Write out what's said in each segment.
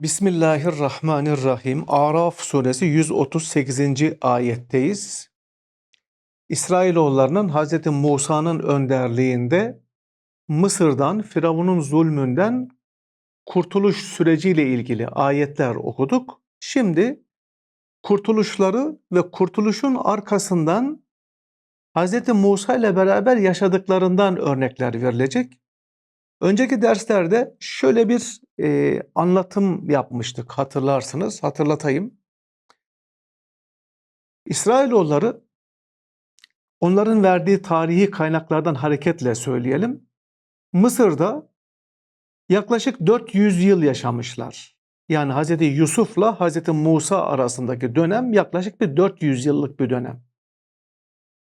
Bismillahirrahmanirrahim. Araf suresi 138. ayetteyiz. İsrailoğullarının Hz. Musa'nın önderliğinde Mısır'dan, Firavun'un zulmünden kurtuluş süreciyle ilgili ayetler okuduk. Şimdi kurtuluşları ve kurtuluşun arkasından Hz. Musa ile beraber yaşadıklarından örnekler verilecek. Önceki derslerde şöyle bir e, anlatım yapmıştık hatırlarsınız. Hatırlatayım. İsrailoğulları onların verdiği tarihi kaynaklardan hareketle söyleyelim. Mısır'da yaklaşık 400 yıl yaşamışlar. Yani Hz. Yusuf'la Hz. Musa arasındaki dönem yaklaşık bir 400 yıllık bir dönem.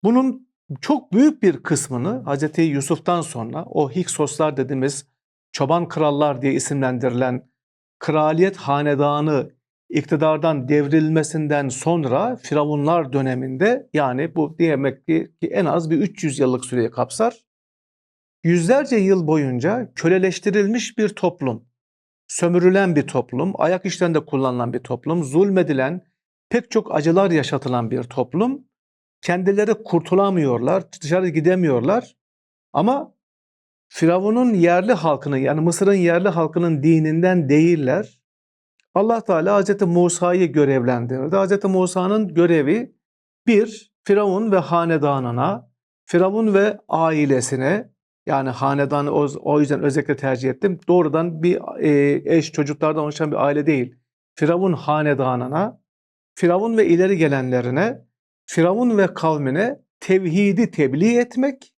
Bunun çok büyük bir kısmını Hz. Yusuf'tan sonra o Hiksoslar dediğimiz çoban krallar diye isimlendirilen kraliyet hanedanı iktidardan devrilmesinden sonra Firavunlar döneminde yani bu demek ki en az bir 300 yıllık süreyi kapsar. Yüzlerce yıl boyunca köleleştirilmiş bir toplum, sömürülen bir toplum, ayak işlerinde kullanılan bir toplum, zulmedilen, pek çok acılar yaşatılan bir toplum kendileri kurtulamıyorlar, dışarı gidemiyorlar. Ama Firavun'un yerli halkını yani Mısır'ın yerli halkının dininden değiller. Allah Teala Hz. Musa'yı görevlendirdi. Hz. Musa'nın görevi bir, Firavun ve hanedanına, Firavun ve ailesine yani hanedanı o, o yüzden özellikle tercih ettim. Doğrudan bir e, eş çocuklardan oluşan bir aile değil. Firavun hanedanına, Firavun ve ileri gelenlerine Firavun ve kavmine tevhidi tebliğ etmek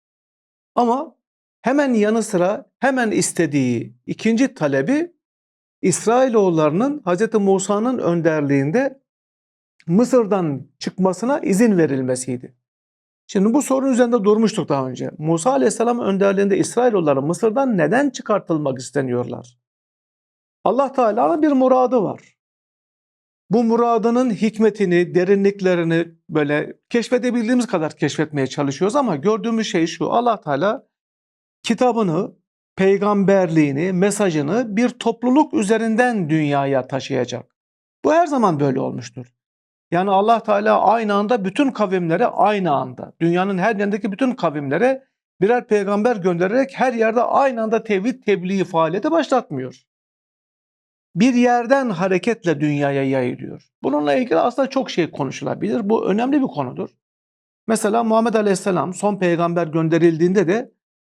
ama hemen yanı sıra hemen istediği ikinci talebi İsrailoğullarının Hz. Musa'nın önderliğinde Mısır'dan çıkmasına izin verilmesiydi. Şimdi bu sorun üzerinde durmuştuk daha önce. Musa Aleyhisselam önderliğinde İsrailoğulları Mısır'dan neden çıkartılmak isteniyorlar? Allah Teala'nın bir muradı var bu muradının hikmetini, derinliklerini böyle keşfedebildiğimiz kadar keşfetmeye çalışıyoruz ama gördüğümüz şey şu. Allah Teala kitabını, peygamberliğini, mesajını bir topluluk üzerinden dünyaya taşıyacak. Bu her zaman böyle olmuştur. Yani Allah Teala aynı anda bütün kavimlere aynı anda, dünyanın her yerindeki bütün kavimlere birer peygamber göndererek her yerde aynı anda tevhid tebliği faaliyeti başlatmıyor bir yerden hareketle dünyaya yayılıyor. Bununla ilgili aslında çok şey konuşulabilir. Bu önemli bir konudur. Mesela Muhammed Aleyhisselam son peygamber gönderildiğinde de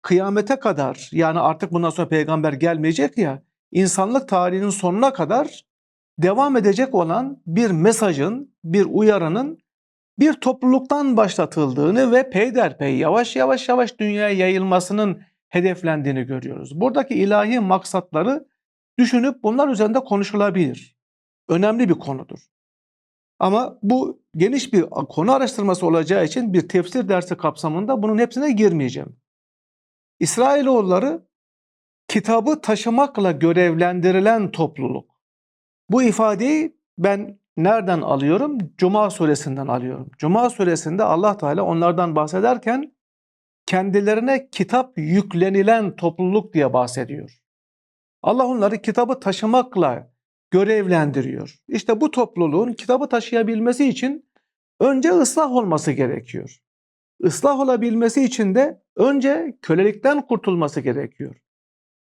kıyamete kadar yani artık bundan sonra peygamber gelmeyecek ya insanlık tarihinin sonuna kadar devam edecek olan bir mesajın, bir uyarının bir topluluktan başlatıldığını ve peyderpey yavaş yavaş yavaş dünyaya yayılmasının hedeflendiğini görüyoruz. Buradaki ilahi maksatları düşünüp bunlar üzerinde konuşulabilir. Önemli bir konudur. Ama bu geniş bir konu araştırması olacağı için bir tefsir dersi kapsamında bunun hepsine girmeyeceğim. İsrailoğulları kitabı taşımakla görevlendirilen topluluk. Bu ifadeyi ben nereden alıyorum? Cuma suresinden alıyorum. Cuma suresinde Allah Teala onlardan bahsederken kendilerine kitap yüklenilen topluluk diye bahsediyor. Allah onları kitabı taşımakla görevlendiriyor. İşte bu topluluğun kitabı taşıyabilmesi için önce ıslah olması gerekiyor. Islah olabilmesi için de önce kölelikten kurtulması gerekiyor.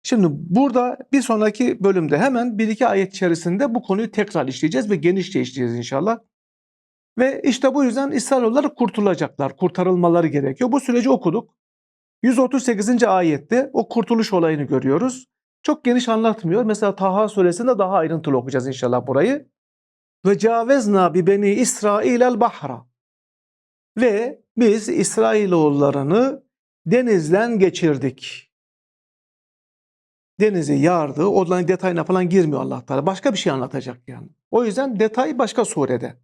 Şimdi burada bir sonraki bölümde hemen bir iki ayet içerisinde bu konuyu tekrar işleyeceğiz ve genişçe işleyeceğiz inşallah. Ve işte bu yüzden İsrailoğulları kurtulacaklar, kurtarılmaları gerekiyor. Bu süreci okuduk. 138. ayette o kurtuluş olayını görüyoruz. Çok geniş anlatmıyor. Mesela Taha suresinde daha ayrıntılı okuyacağız inşallah burayı. Ve cavezna bi beni İsrail el bahra. Ve biz İsrailoğullarını denizden geçirdik. Denizi yardı. Onların detayına falan girmiyor Allah Teala. Başka bir şey anlatacak yani. O yüzden detay başka surede.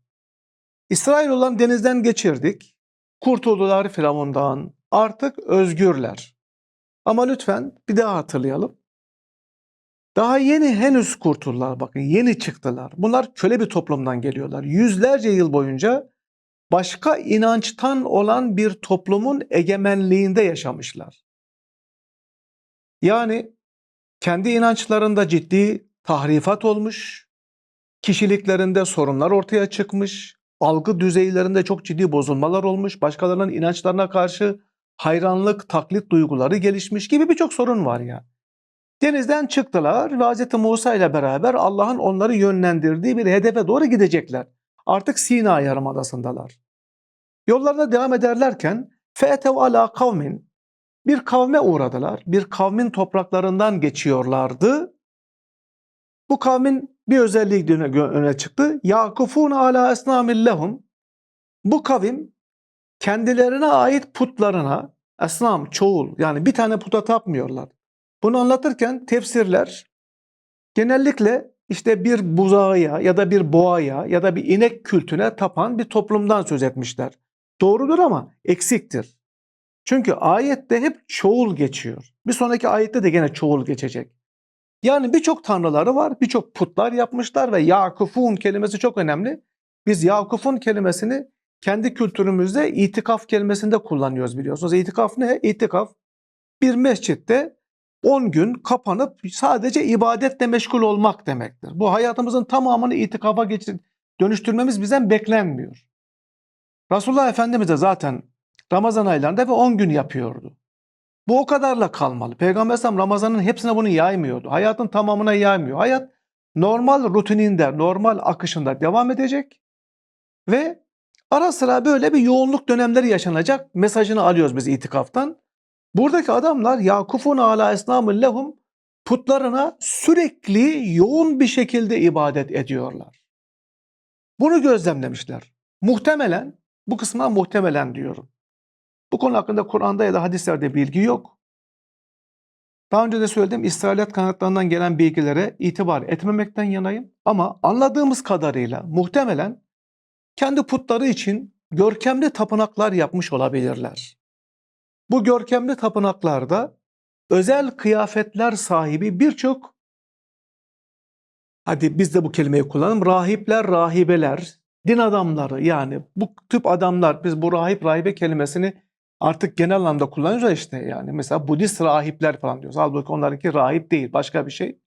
İsrailoğullarını denizden geçirdik. Kurtuldular Firavundan. Artık özgürler. Ama lütfen bir daha hatırlayalım. Daha yeni henüz kurtuldular bakın yeni çıktılar. Bunlar köle bir toplumdan geliyorlar. Yüzlerce yıl boyunca başka inançtan olan bir toplumun egemenliğinde yaşamışlar. Yani kendi inançlarında ciddi tahrifat olmuş, kişiliklerinde sorunlar ortaya çıkmış, algı düzeylerinde çok ciddi bozulmalar olmuş, başkalarının inançlarına karşı hayranlık, taklit duyguları gelişmiş gibi birçok sorun var ya. Denizden çıktılar ve Hz. Musa ile beraber Allah'ın onları yönlendirdiği bir hedefe doğru gidecekler. Artık Sina Yarımadası'ndalar. Yollarına devam ederlerken fe'tev ala kavmin bir kavme uğradılar. Bir kavmin topraklarından geçiyorlardı. Bu kavmin bir özelliği öne, çıktı. Yakufun ala esnamil lehum. Bu kavim kendilerine ait putlarına esnam çoğul yani bir tane puta tapmıyorlar. Bunu anlatırken tefsirler genellikle işte bir buzağıya ya da bir boğaya ya da bir inek kültüne tapan bir toplumdan söz etmişler. Doğrudur ama eksiktir. Çünkü ayette hep çoğul geçiyor. Bir sonraki ayette de gene çoğul geçecek. Yani birçok tanrıları var, birçok putlar yapmışlar ve Yakufun kelimesi çok önemli. Biz Yakufun kelimesini kendi kültürümüzde itikaf kelimesinde kullanıyoruz biliyorsunuz. İtikaf ne? İtikaf bir mescitte 10 gün kapanıp sadece ibadetle meşgul olmak demektir. Bu hayatımızın tamamını itikafa geçir, dönüştürmemiz bizden beklenmiyor. Resulullah Efendimiz de zaten Ramazan aylarında ve 10 gün yapıyordu. Bu o kadarla kalmalı. Peygamber Aleyhisselam Ramazan'ın hepsine bunu yaymıyordu. Hayatın tamamına yaymıyor. Hayat normal rutininde, normal akışında devam edecek ve ara sıra böyle bir yoğunluk dönemleri yaşanacak mesajını alıyoruz biz itikaftan. Buradaki adamlar Yakufun ala esnamın lehum putlarına sürekli yoğun bir şekilde ibadet ediyorlar. Bunu gözlemlemişler. Muhtemelen bu kısma muhtemelen diyorum. Bu konu hakkında Kur'an'da ya da hadislerde bilgi yok. Daha önce de söyledim İsrailiyat kaynaklarından gelen bilgilere itibar etmemekten yanayım. Ama anladığımız kadarıyla muhtemelen kendi putları için görkemli tapınaklar yapmış olabilirler. Bu görkemli tapınaklarda özel kıyafetler sahibi birçok hadi biz de bu kelimeyi kullanalım rahipler, rahibeler, din adamları yani bu tip adamlar biz bu rahip rahibe kelimesini artık genel anlamda kullanıyoruz işte yani mesela Budist rahipler falan diyoruz. Halbuki onlarınki rahip değil başka bir şey.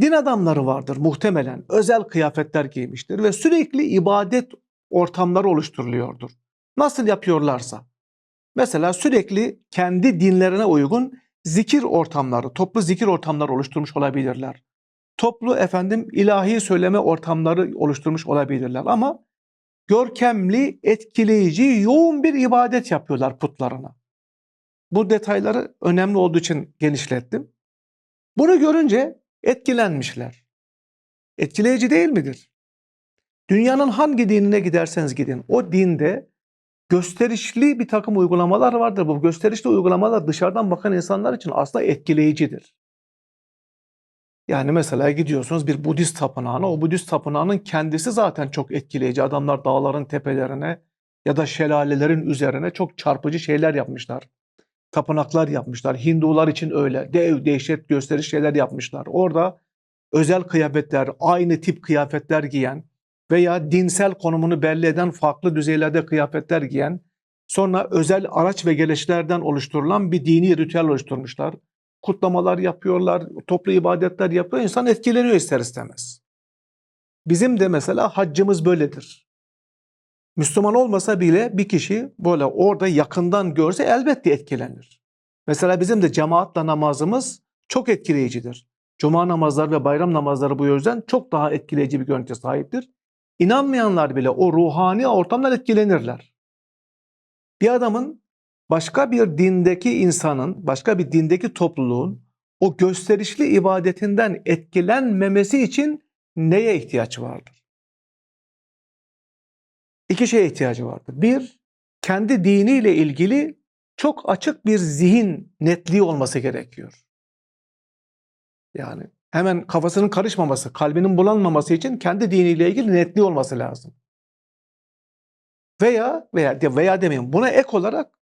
Din adamları vardır muhtemelen özel kıyafetler giymiştir ve sürekli ibadet ortamları oluşturuluyordur. Nasıl yapıyorlarsa. Mesela sürekli kendi dinlerine uygun zikir ortamları, toplu zikir ortamları oluşturmuş olabilirler. Toplu efendim ilahi söyleme ortamları oluşturmuş olabilirler ama görkemli, etkileyici, yoğun bir ibadet yapıyorlar putlarına. Bu detayları önemli olduğu için genişlettim. Bunu görünce etkilenmişler. Etkileyici değil midir? Dünyanın hangi dinine giderseniz gidin, o dinde gösterişli bir takım uygulamalar vardır. Bu gösterişli uygulamalar dışarıdan bakan insanlar için aslında etkileyicidir. Yani mesela gidiyorsunuz bir Budist tapınağına, o Budist tapınağının kendisi zaten çok etkileyici. Adamlar dağların tepelerine ya da şelalelerin üzerine çok çarpıcı şeyler yapmışlar. Tapınaklar yapmışlar. Hindular için öyle. Dev, dehşet gösteriş şeyler yapmışlar. Orada özel kıyafetler, aynı tip kıyafetler giyen veya dinsel konumunu belli eden farklı düzeylerde kıyafetler giyen, sonra özel araç ve geleçlerden oluşturulan bir dini ritüel oluşturmuşlar kutlamalar yapıyorlar, toplu ibadetler yapıyor. İnsan etkileniyor ister istemez. Bizim de mesela haccımız böyledir. Müslüman olmasa bile bir kişi böyle orada yakından görse elbette etkilenir. Mesela bizim de cemaatle namazımız çok etkileyicidir. Cuma namazları ve bayram namazları bu yüzden çok daha etkileyici bir görüntüye sahiptir. İnanmayanlar bile o ruhani ortamdan etkilenirler. Bir adamın başka bir dindeki insanın, başka bir dindeki topluluğun o gösterişli ibadetinden etkilenmemesi için neye ihtiyaç vardır? İki şeye ihtiyacı vardır. Bir, kendi diniyle ilgili çok açık bir zihin netliği olması gerekiyor. Yani hemen kafasının karışmaması, kalbinin bulanmaması için kendi diniyle ilgili netliği olması lazım. Veya veya veya demeyin buna ek olarak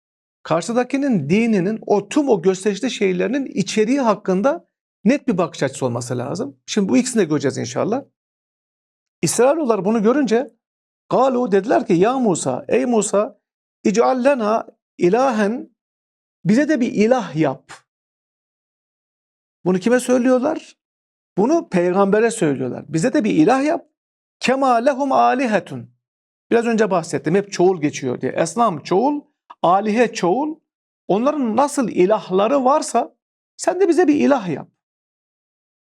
karşıdakinin dininin o tüm o gösterişli şeylerinin içeriği hakkında net bir bakış açısı olması lazım. Şimdi bu ikisini de göreceğiz inşallah. İsrailoğullar bunu görünce Galu dediler ki ya Musa ey Musa ical ilahen bize de bir ilah yap. Bunu kime söylüyorlar? Bunu peygambere söylüyorlar. Bize de bir ilah yap. Kema lehum alihetun. Biraz önce bahsettim. Hep çoğul geçiyor diye. Esnam çoğul, alihe çoğul. Onların nasıl ilahları varsa sen de bize bir ilah yap.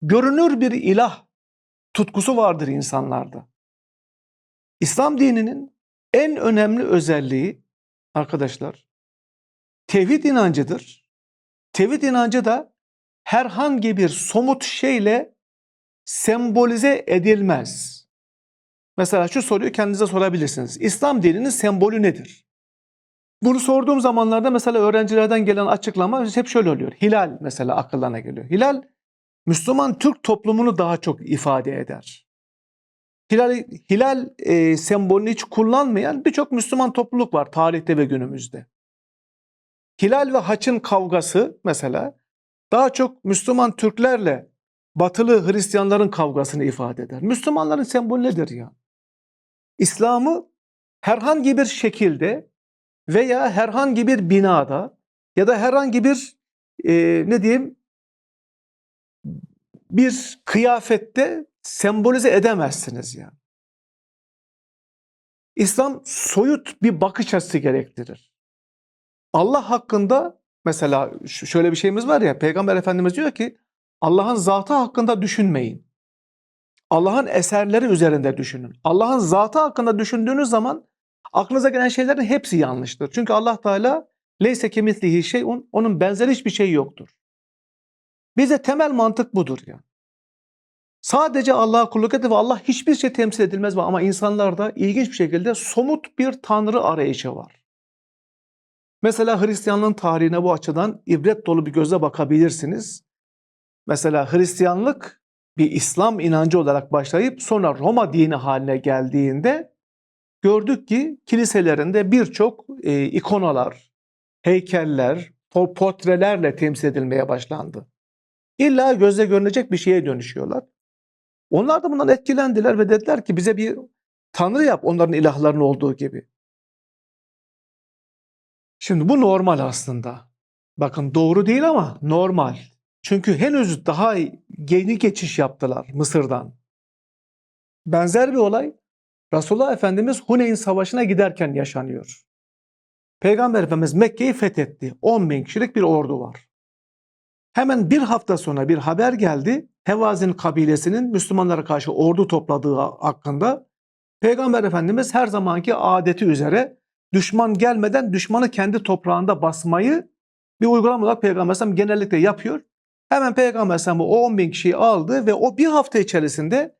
Görünür bir ilah tutkusu vardır insanlarda. İslam dininin en önemli özelliği arkadaşlar tevhid inancıdır. Tevhid inancı da herhangi bir somut şeyle sembolize edilmez. Mesela şu soruyu kendinize sorabilirsiniz. İslam dininin sembolü nedir? Bunu sorduğum zamanlarda mesela öğrencilerden gelen açıklama hep şöyle oluyor. Hilal mesela akıllarına geliyor. Hilal Müslüman Türk toplumunu daha çok ifade eder. Hilal, hilal e, sembolünü hiç kullanmayan birçok Müslüman topluluk var tarihte ve günümüzde. Hilal ve haçın kavgası mesela daha çok Müslüman Türklerle batılı Hristiyanların kavgasını ifade eder. Müslümanların sembolü nedir ya? İslam'ı herhangi bir şekilde veya herhangi bir binada ya da herhangi bir e, ne diyeyim bir kıyafette sembolize edemezsiniz yani. İslam soyut bir bakış açısı gerektirir. Allah hakkında mesela şöyle bir şeyimiz var ya Peygamber Efendimiz diyor ki Allah'ın zatı hakkında düşünmeyin. Allah'ın eserleri üzerinde düşünün. Allah'ın zatı hakkında düşündüğünüz zaman aklınıza gelen şeylerin hepsi yanlıştır. Çünkü Allah Teala leyse kemitlihi şeyun onun benzeri hiçbir şey yoktur. Bize temel mantık budur ya. Sadece Allah'a kulluk edin ve Allah hiçbir şey temsil edilmez ama insanlarda ilginç bir şekilde somut bir tanrı arayışı var. Mesela Hristiyanlığın tarihine bu açıdan ibret dolu bir göze bakabilirsiniz. Mesela Hristiyanlık bir İslam inancı olarak başlayıp sonra Roma dini haline geldiğinde gördük ki kiliselerinde birçok e, ikonalar, heykeller, portrelerle temsil edilmeye başlandı. İlla gözle görünecek bir şeye dönüşüyorlar. Onlar da bundan etkilendiler ve dediler ki bize bir tanrı yap onların ilahlarının olduğu gibi. Şimdi bu normal aslında. Bakın doğru değil ama normal. Çünkü henüz daha yeni geçiş yaptılar Mısır'dan. Benzer bir olay Resulullah Efendimiz Huneyn Savaşı'na giderken yaşanıyor. Peygamber Efendimiz Mekke'yi fethetti. 10 bin kişilik bir ordu var. Hemen bir hafta sonra bir haber geldi. Hevazin kabilesinin Müslümanlara karşı ordu topladığı hakkında Peygamber Efendimiz her zamanki adeti üzere düşman gelmeden düşmanı kendi toprağında basmayı bir uygulama olarak Peygamber Efendimiz genellikle yapıyor. Hemen Peygamber Efendimiz o 10 bin kişiyi aldı ve o bir hafta içerisinde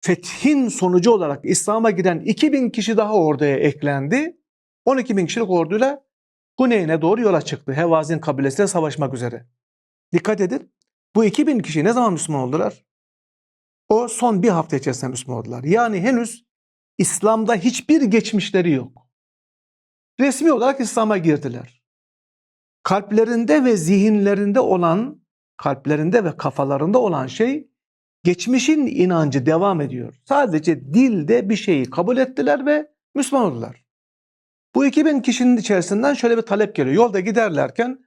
fethin sonucu olarak İslam'a giren 2 bin kişi daha orduya eklendi. 12 bin kişilik orduyla Huneyn'e doğru yola çıktı. Hevazin kabilesiyle savaşmak üzere. Dikkat edin. Bu 2000 kişi ne zaman Müslüman oldular? O son bir hafta içerisinde Müslüman oldular. Yani henüz İslam'da hiçbir geçmişleri yok. Resmi olarak İslam'a girdiler. Kalplerinde ve zihinlerinde olan, kalplerinde ve kafalarında olan şey geçmişin inancı devam ediyor. Sadece dilde bir şeyi kabul ettiler ve Müslüman oldular. Bu 2000 kişinin içerisinden şöyle bir talep geliyor. Yolda giderlerken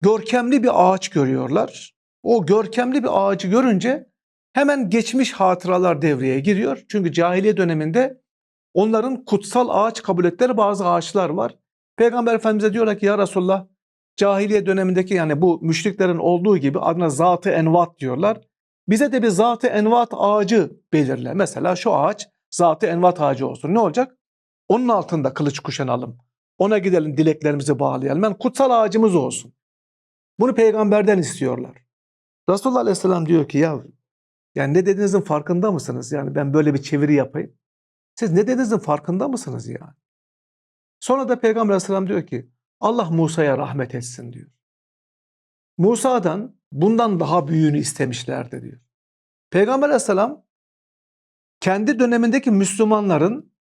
görkemli bir ağaç görüyorlar. O görkemli bir ağacı görünce hemen geçmiş hatıralar devreye giriyor. Çünkü cahiliye döneminde onların kutsal ağaç kabul ettikleri bazı ağaçlar var. Peygamber Efendimiz'e diyorlar ki ya Resulullah cahiliye dönemindeki yani bu müşriklerin olduğu gibi adına zatı envat diyorlar. Bize de bir zatı envat ağacı belirle. Mesela şu ağaç zatı envat ağacı olsun. Ne olacak? Onun altında kılıç kuşanalım. Ona gidelim dileklerimizi bağlayalım. Yani kutsal ağacımız olsun. Bunu peygamberden istiyorlar. Resulullah Aleyhisselam diyor ki ya yani ne dediğinizin farkında mısınız? Yani ben böyle bir çeviri yapayım. Siz ne dediğinizin farkında mısınız yani? Sonra da Peygamber Aleyhisselam diyor ki Allah Musa'ya rahmet etsin diyor. Musa'dan bundan daha büyüğünü istemişlerdi diyor. Peygamber Aleyhisselam kendi dönemindeki Müslümanların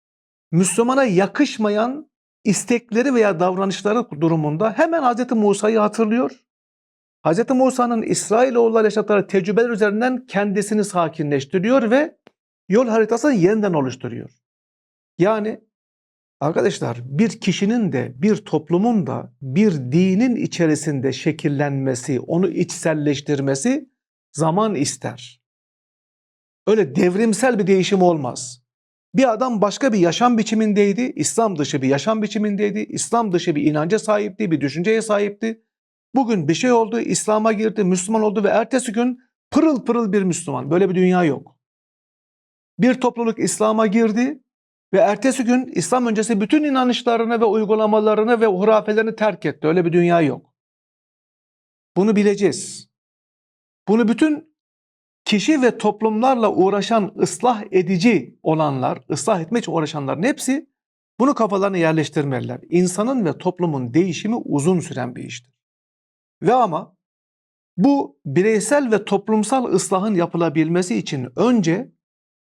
Müslümana yakışmayan istekleri veya davranışları durumunda hemen Hz. Musa'yı hatırlıyor Hz. Musa'nın İsrailoğulları yaşadıkları tecrübeler üzerinden kendisini sakinleştiriyor ve yol haritasını yeniden oluşturuyor. Yani arkadaşlar bir kişinin de bir toplumun da bir dinin içerisinde şekillenmesi, onu içselleştirmesi zaman ister. Öyle devrimsel bir değişim olmaz. Bir adam başka bir yaşam biçimindeydi, İslam dışı bir yaşam biçimindeydi, İslam dışı bir inanca sahipti, bir düşünceye sahipti. Bugün bir şey oldu, İslam'a girdi, Müslüman oldu ve ertesi gün pırıl pırıl bir Müslüman. Böyle bir dünya yok. Bir topluluk İslam'a girdi ve ertesi gün İslam öncesi bütün inanışlarını ve uygulamalarını ve hurafelerini terk etti. Öyle bir dünya yok. Bunu bileceğiz. Bunu bütün kişi ve toplumlarla uğraşan, ıslah edici olanlar, ıslah etmek için uğraşanların hepsi bunu kafalarına yerleştirmeliler. İnsanın ve toplumun değişimi uzun süren bir iştir. Ve ama bu bireysel ve toplumsal ıslahın yapılabilmesi için önce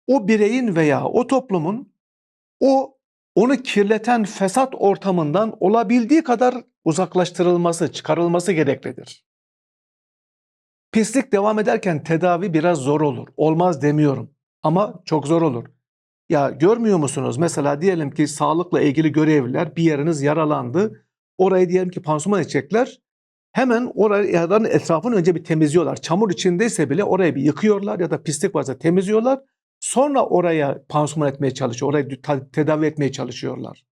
o bireyin veya o toplumun o onu kirleten fesat ortamından olabildiği kadar uzaklaştırılması, çıkarılması gereklidir. Pislik devam ederken tedavi biraz zor olur. Olmaz demiyorum ama çok zor olur. Ya görmüyor musunuz? Mesela diyelim ki sağlıkla ilgili görevliler bir yeriniz yaralandı. Orayı diyelim ki pansuman edecekler. Hemen oraların etrafını önce bir temizliyorlar. Çamur içindeyse bile orayı bir yıkıyorlar ya da pislik varsa temizliyorlar. Sonra oraya pansuman etmeye çalışıyor. Orayı tedavi etmeye çalışıyorlar.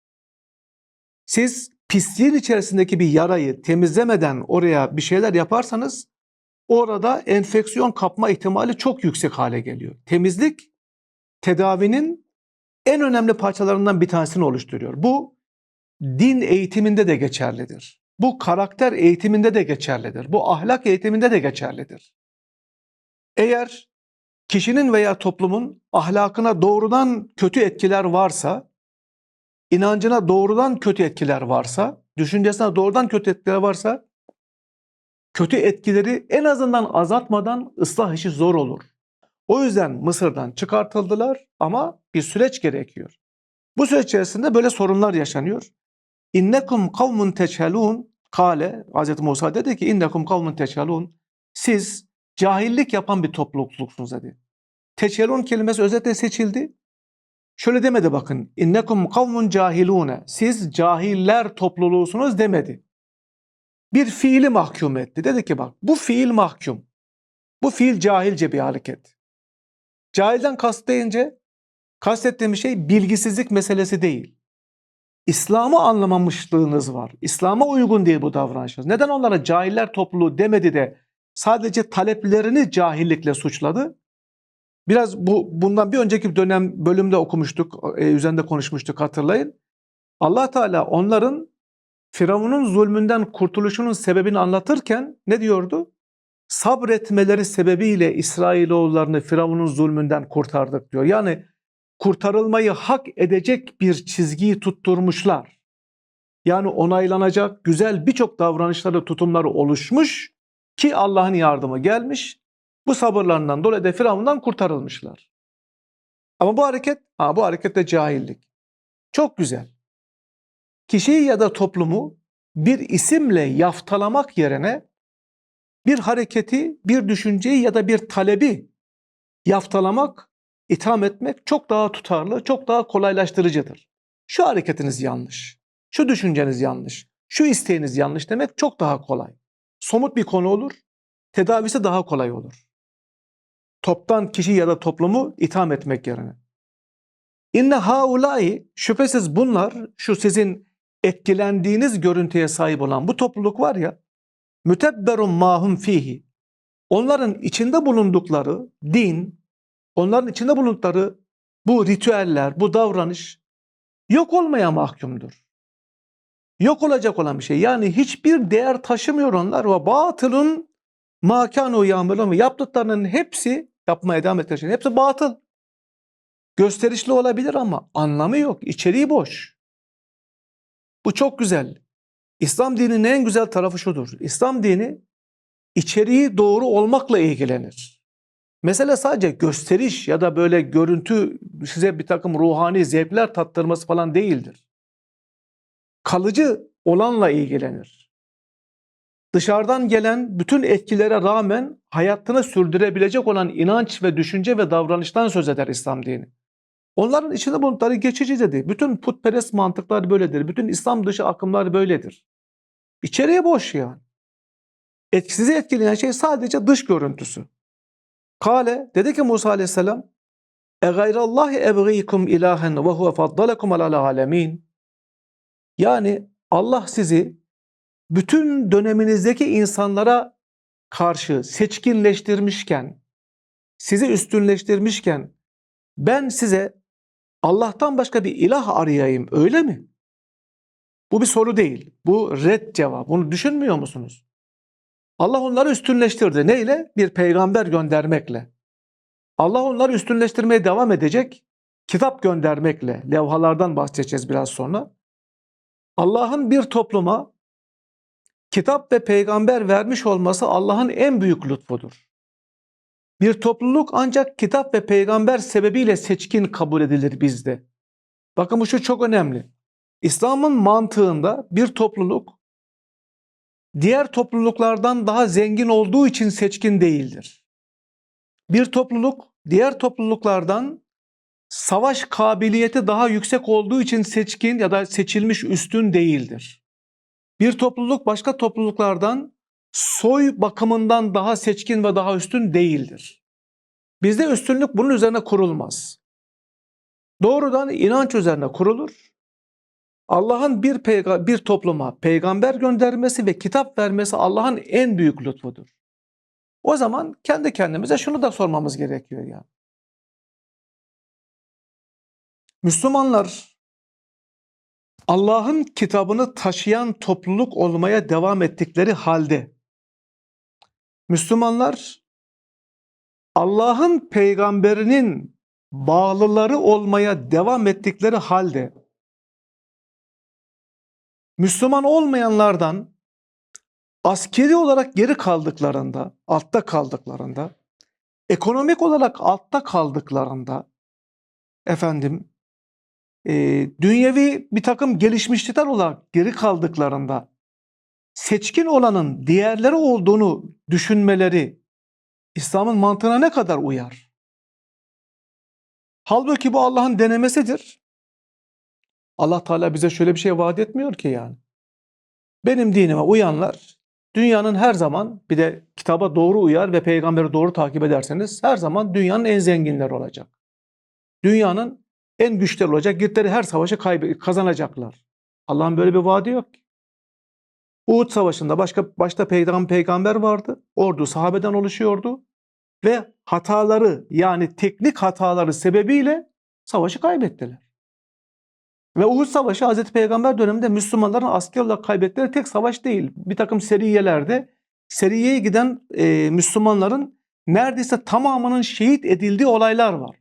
Siz pisliğin içerisindeki bir yarayı temizlemeden oraya bir şeyler yaparsanız orada enfeksiyon kapma ihtimali çok yüksek hale geliyor. Temizlik tedavinin en önemli parçalarından bir tanesini oluşturuyor. Bu din eğitiminde de geçerlidir. Bu karakter eğitiminde de geçerlidir. Bu ahlak eğitiminde de geçerlidir. Eğer kişinin veya toplumun ahlakına doğrudan kötü etkiler varsa, inancına doğrudan kötü etkiler varsa, düşüncesine doğrudan kötü etkiler varsa, kötü etkileri en azından azaltmadan ıslah işi zor olur. O yüzden Mısır'dan çıkartıldılar ama bir süreç gerekiyor. Bu süreç içerisinde böyle sorunlar yaşanıyor. İnnekum kavmun teçhelun kale Hz. Musa dedi ki innekum kavmun teçhelun siz cahillik yapan bir topluluksunuz dedi. Teçhelun kelimesi özetle seçildi. Şöyle demedi bakın. İnnekum kavmun cahilune. Siz cahiller topluluğusunuz demedi. Bir fiili mahkum etti. Dedi ki bak bu fiil mahkum. Bu fiil cahilce bir hareket. Cahilden kastedince kastettiğim şey bilgisizlik meselesi değil. İslam'ı anlamamışlığınız var. İslam'a uygun değil bu davranışınız. Neden onlara cahiller topluluğu demedi de sadece taleplerini cahillikle suçladı? Biraz bu bundan bir önceki dönem bölümde okumuştuk, e, üzerinde konuşmuştuk hatırlayın. Allah Teala onların Firavun'un zulmünden kurtuluşunun sebebini anlatırken ne diyordu? Sabretmeleri sebebiyle İsrailoğullarını Firavun'un zulmünden kurtardık diyor. Yani kurtarılmayı hak edecek bir çizgiyi tutturmuşlar. Yani onaylanacak güzel birçok davranışları, tutumları oluşmuş ki Allah'ın yardımı gelmiş. Bu sabırlarından dolayı da Firavun'dan kurtarılmışlar. Ama bu hareket, ha bu hareket de cahillik. Çok güzel. Kişiyi ya da toplumu bir isimle yaftalamak yerine bir hareketi, bir düşünceyi ya da bir talebi yaftalamak, itham etmek çok daha tutarlı, çok daha kolaylaştırıcıdır. Şu hareketiniz yanlış, şu düşünceniz yanlış, şu isteğiniz yanlış demek çok daha kolay. Somut bir konu olur, tedavisi daha kolay olur. Toptan kişi ya da toplumu itham etmek yerine. İnne haulai şüphesiz bunlar şu sizin etkilendiğiniz görüntüye sahip olan bu topluluk var ya mütebberun mahum fihi onların içinde bulundukları din onların içinde bulundukları bu ritüeller bu davranış yok olmaya mahkumdur. Yok olacak olan bir şey. Yani hiçbir değer taşımıyor onlar ve batılın makanu yağmurun ve yaptıklarının hepsi yapmaya devam ettikleri. Hepsi batıl. Gösterişli olabilir ama anlamı yok. İçeriği boş. Bu çok güzel. İslam dininin en güzel tarafı şudur. İslam dini içeriği doğru olmakla ilgilenir. Mesele sadece gösteriş ya da böyle görüntü size bir takım ruhani zevkler tattırması falan değildir. Kalıcı olanla ilgilenir. Dışarıdan gelen bütün etkilere rağmen hayatını sürdürebilecek olan inanç ve düşünce ve davranıştan söz eder İslam dini. Onların içinde bulundukları geçici dedi. Bütün putperest mantıklar böyledir. Bütün İslam dışı akımlar böyledir. İçeriye boş yani. Etkisizi etkileyen şey sadece dış görüntüsü. Kale dedi ki Musa aleyhisselam E gayrallahi ebgîkum ilahen ve huve faddalekum alel alemin. Yani Allah sizi bütün döneminizdeki insanlara karşı seçkinleştirmişken, sizi üstünleştirmişken ben size Allah'tan başka bir ilah arayayım öyle mi? Bu bir soru değil. Bu red cevap. Bunu düşünmüyor musunuz? Allah onları üstünleştirdi. Neyle? Bir peygamber göndermekle. Allah onları üstünleştirmeye devam edecek. Kitap göndermekle. Levhalardan bahsedeceğiz biraz sonra. Allah'ın bir topluma kitap ve peygamber vermiş olması Allah'ın en büyük lütfudur. Bir topluluk ancak kitap ve peygamber sebebiyle seçkin kabul edilir bizde. Bakın bu şu çok önemli. İslam'ın mantığında bir topluluk diğer topluluklardan daha zengin olduğu için seçkin değildir. Bir topluluk diğer topluluklardan savaş kabiliyeti daha yüksek olduğu için seçkin ya da seçilmiş üstün değildir. Bir topluluk başka topluluklardan soy bakımından daha seçkin ve daha üstün değildir. Bizde üstünlük bunun üzerine kurulmaz. Doğrudan inanç üzerine kurulur. Allah'ın bir peyga- bir topluma peygamber göndermesi ve kitap vermesi Allah'ın en büyük lütfudur. O zaman kendi kendimize şunu da sormamız gerekiyor ya. Müslümanlar Allah'ın kitabını taşıyan topluluk olmaya devam ettikleri halde Müslümanlar Allah'ın peygamberinin bağlıları olmaya devam ettikleri halde Müslüman olmayanlardan askeri olarak geri kaldıklarında, altta kaldıklarında, ekonomik olarak altta kaldıklarında, efendim, e, dünyevi bir takım gelişmişlikler olarak geri kaldıklarında, seçkin olanın diğerleri olduğunu düşünmeleri İslam'ın mantığına ne kadar uyar? Halbuki bu Allah'ın denemesidir. Allah Teala bize şöyle bir şey vaat etmiyor ki yani. Benim dinime uyanlar dünyanın her zaman bir de kitaba doğru uyar ve peygamberi doğru takip ederseniz her zaman dünyanın en zenginleri olacak. Dünyanın en güçleri olacak. Gittikleri her savaşı kazanacaklar. Allah'ın böyle bir vaadi yok ki. Uhud Savaşı'nda başka başta peygamber peygamber vardı. Ordu sahabeden oluşuyordu ve hataları yani teknik hataları sebebiyle savaşı kaybettiler. Ve Uhud Savaşı Hazreti Peygamber döneminde Müslümanların asker olarak kaybettikleri tek savaş değil. Bir takım seriyelerde seriyeye giden e, Müslümanların neredeyse tamamının şehit edildiği olaylar var.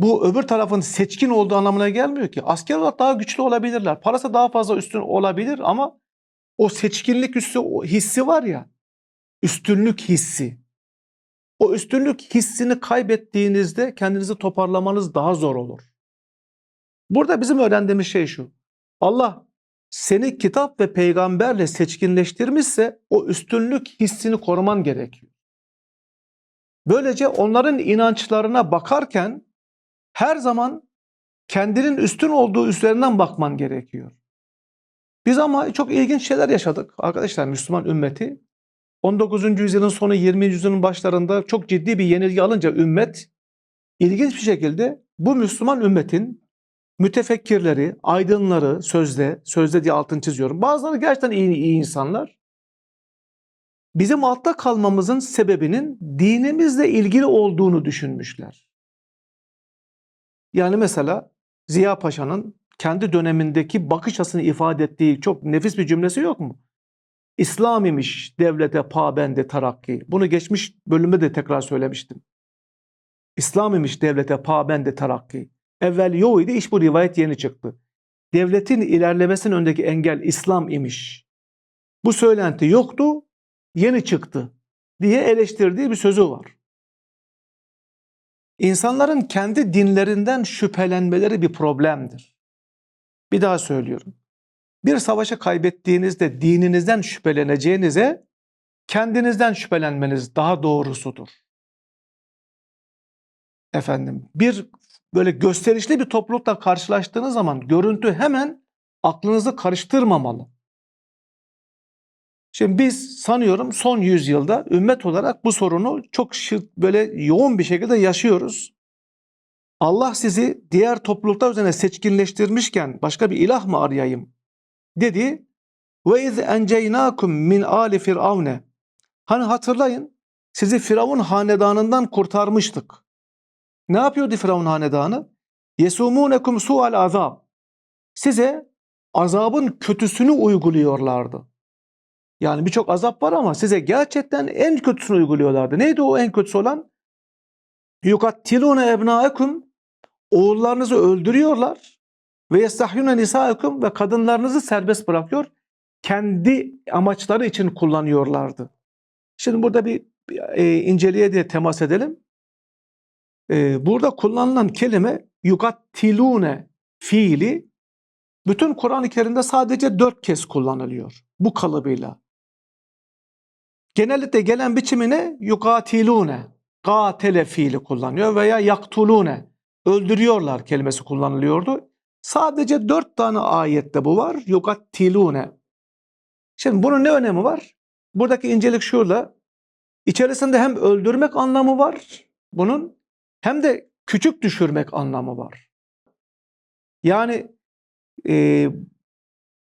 Bu öbür tarafın seçkin olduğu anlamına gelmiyor ki. Asker olarak daha güçlü olabilirler. Parası daha fazla üstün olabilir ama o seçkinlik üstü o hissi var ya. Üstünlük hissi. O üstünlük hissini kaybettiğinizde kendinizi toparlamanız daha zor olur. Burada bizim öğrendiğimiz şey şu. Allah seni kitap ve peygamberle seçkinleştirmişse o üstünlük hissini koruman gerekiyor. Böylece onların inançlarına bakarken her zaman kendinin üstün olduğu üzerinden bakman gerekiyor. Biz ama çok ilginç şeyler yaşadık arkadaşlar Müslüman ümmeti. 19. yüzyılın sonu 20. yüzyılın başlarında çok ciddi bir yenilgi alınca ümmet ilginç bir şekilde bu Müslüman ümmetin mütefekkirleri, aydınları sözde, sözde diye altını çiziyorum. Bazıları gerçekten iyi, iyi insanlar. Bizim altta kalmamızın sebebinin dinimizle ilgili olduğunu düşünmüşler. Yani mesela Ziya Paşa'nın kendi dönemindeki bakış açısını ifade ettiği çok nefis bir cümlesi yok mu? İslam imiş devlete pabende tarakki. Bunu geçmiş bölümde de tekrar söylemiştim. İslam imiş devlete pabende tarakki. Evvel yok idi, iş bu rivayet yeni çıktı. Devletin ilerlemesinin öndeki engel İslam imiş. Bu söylenti yoktu, yeni çıktı diye eleştirdiği bir sözü var. İnsanların kendi dinlerinden şüphelenmeleri bir problemdir. Bir daha söylüyorum. Bir savaşı kaybettiğinizde dininizden şüpheleneceğinize kendinizden şüphelenmeniz daha doğrusudur. Efendim bir böyle gösterişli bir toplulukla karşılaştığınız zaman görüntü hemen aklınızı karıştırmamalı. Şimdi biz sanıyorum son yüzyılda ümmet olarak bu sorunu çok şi- böyle yoğun bir şekilde yaşıyoruz. Allah sizi diğer topluluklar üzerine seçkinleştirmişken başka bir ilah mı arayayım dedi. Ve iz enceynakum min ali firavne. Hani hatırlayın sizi Firavun hanedanından kurtarmıştık. Ne yapıyordu Firavun hanedanı? Yesumunekum su'al azab. Size azabın kötüsünü uyguluyorlardı. Yani birçok azap var ama size gerçekten en kötüsünü uyguluyorlardı. Neydi o en kötüsü olan? Yukattilune ebnaekum oğullarınızı öldürüyorlar ve yestahyune nisaikum ve kadınlarınızı serbest bırakıyor. Kendi amaçları için kullanıyorlardı. Şimdi burada bir, e, inceleye diye temas edelim. E, burada kullanılan kelime yukattilune fiili bütün Kur'an-ı Kerim'de sadece dört kez kullanılıyor. Bu kalıbıyla. Genellikle gelen biçimine yukatilune, katele fiili kullanıyor veya yaktulune, öldürüyorlar kelimesi kullanılıyordu. Sadece dört tane ayette bu var. Yukatilune. Şimdi bunun ne önemi var? Buradaki incelik şurada. İçerisinde hem öldürmek anlamı var bunun hem de küçük düşürmek anlamı var. Yani e,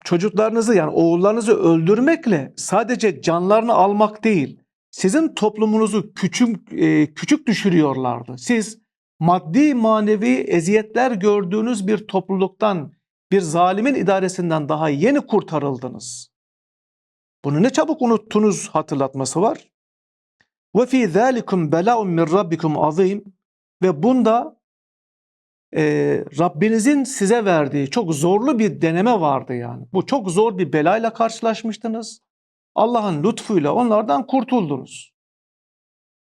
çocuklarınızı yani oğullarınızı öldürmekle sadece canlarını almak değil, sizin toplumunuzu küçük e, küçük düşürüyorlardı. Siz maddi manevi eziyetler gördüğünüz bir topluluktan, bir zalimin idaresinden daha yeni kurtarıldınız. Bunu ne çabuk unuttunuz hatırlatması var. Ve fi zalikum bela'un min rabbikum azim ve bunda e, Rabbinizin size verdiği çok zorlu bir deneme vardı yani. Bu çok zor bir belayla karşılaşmıştınız. Allah'ın lütfuyla onlardan kurtuldunuz.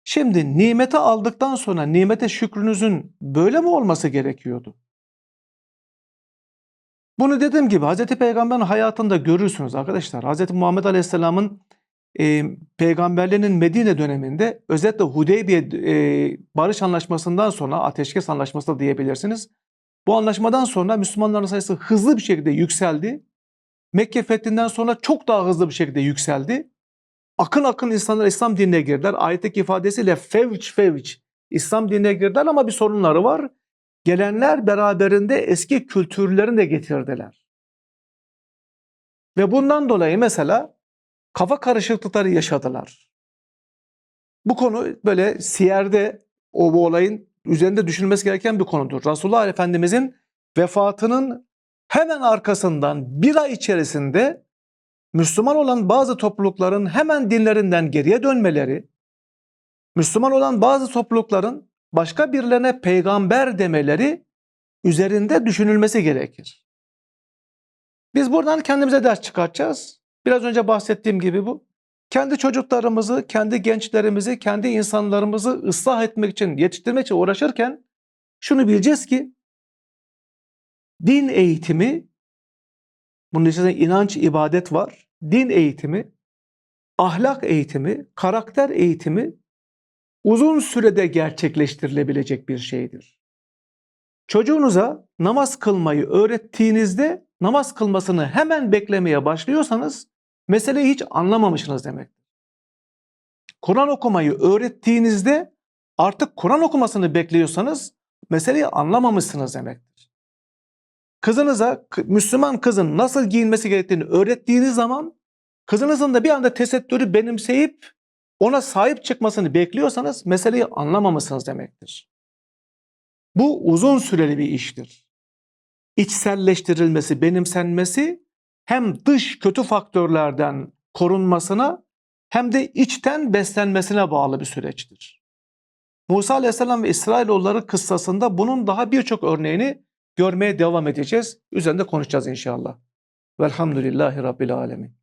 Şimdi nimeti aldıktan sonra nimete şükrünüzün böyle mi olması gerekiyordu? Bunu dediğim gibi Hz. Peygamber'in hayatında görürsünüz arkadaşlar. Hz. Muhammed Aleyhisselam'ın e, peygamberliğinin Medine döneminde özellikle Hudeybiye e, barış anlaşmasından sonra ateşkes anlaşması da diyebilirsiniz. Bu anlaşmadan sonra Müslümanların sayısı hızlı bir şekilde yükseldi. Mekke fethinden sonra çok daha hızlı bir şekilde yükseldi. Akın akın insanlar İslam dinine girdiler. Ayetteki ifadesiyle fevç fevç İslam dinine girdiler ama bir sorunları var. Gelenler beraberinde eski kültürlerini de getirdiler. Ve bundan dolayı mesela kafa karışıklıkları yaşadılar. Bu konu böyle siyerde o bu olayın üzerinde düşünülmesi gereken bir konudur. Resulullah Efendimizin vefatının hemen arkasından bir ay içerisinde Müslüman olan bazı toplulukların hemen dinlerinden geriye dönmeleri, Müslüman olan bazı toplulukların başka birilerine peygamber demeleri üzerinde düşünülmesi gerekir. Biz buradan kendimize ders çıkartacağız. Biraz önce bahsettiğim gibi bu. Kendi çocuklarımızı, kendi gençlerimizi, kendi insanlarımızı ıslah etmek için, yetiştirmek için uğraşırken şunu bileceğiz ki din eğitimi, bunun içinde inanç, ibadet var. Din eğitimi, ahlak eğitimi, karakter eğitimi uzun sürede gerçekleştirilebilecek bir şeydir. Çocuğunuza namaz kılmayı öğrettiğinizde namaz kılmasını hemen beklemeye başlıyorsanız meseleyi hiç anlamamışsınız demektir. Kur'an okumayı öğrettiğinizde artık Kur'an okumasını bekliyorsanız meseleyi anlamamışsınız demektir. Kızınıza Müslüman kızın nasıl giyinmesi gerektiğini öğrettiğiniz zaman kızınızın da bir anda tesettürü benimseyip ona sahip çıkmasını bekliyorsanız meseleyi anlamamışsınız demektir. Bu uzun süreli bir iştir. İçselleştirilmesi, benimsenmesi hem dış kötü faktörlerden korunmasına hem de içten beslenmesine bağlı bir süreçtir. Musa Aleyhisselam ve İsrailoğulları kıssasında bunun daha birçok örneğini görmeye devam edeceğiz. Üzerinde konuşacağız inşallah. Velhamdülillahi Rabbil Alemin.